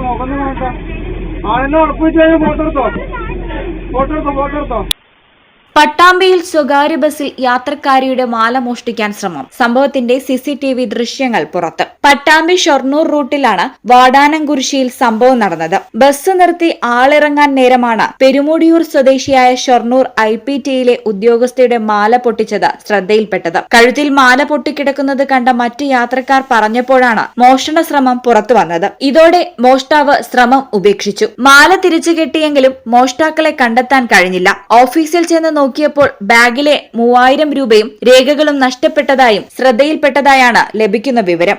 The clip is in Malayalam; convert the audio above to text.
മുഖം ഫോട്ടോ പട്ടാമ്പിയിൽ സ്വകാര്യ ബസ്സിൽ യാത്രക്കാരിയുടെ മാല മോഷ്ടിക്കാൻ ശ്രമം. സംഭവത്തിന്റെ സിസിടിവി ദൃശ്യങ്ങൾ പുറത്ത്. പട്ടാമ്പി ഷൊർണൂർ റൂട്ടിലാണ് വാടാനംകുരിശിയിൽ സംഭവം നടന്നത്. ബസ് നിർത്തി ആളിറങ്ങാൻ നേരമാണ് പെരുമുടിയൂർ സ്വദേശിയായ ഷൊർണൂർ ഐ പി ടിയിലെ ഉദ്യോഗസ്ഥയുടെ മാല പൊട്ടിച്ചത് ശ്രദ്ധയിൽപ്പെട്ടത്. കഴുത്തിൽ മാല പൊട്ടിക്കിടക്കുന്നത് കണ്ട മറ്റ് യാത്രക്കാർ പറഞ്ഞപ്പോഴാണ് മോഷണ ശ്രമം പുറത്തു വന്നത്. ഇതോടെ മോഷ്ടാവ് ശ്രമം ഉപേക്ഷിച്ചു. മാല തിരിച്ചു കെട്ടിയെങ്കിലും മോഷ്ടാക്കളെ കണ്ടെത്താൻ കഴിഞ്ഞില്ല. ഓഫീസിൽ ചെന്ന് നോക്കിയപ്പോൾ ബാഗിലെ മൂവായിരം രൂപയും രേഖകളും നഷ്ടപ്പെട്ടതായും ശ്രദ്ധയിൽപ്പെട്ടതായാണ് ലഭിക്കുന്ന വിവരം.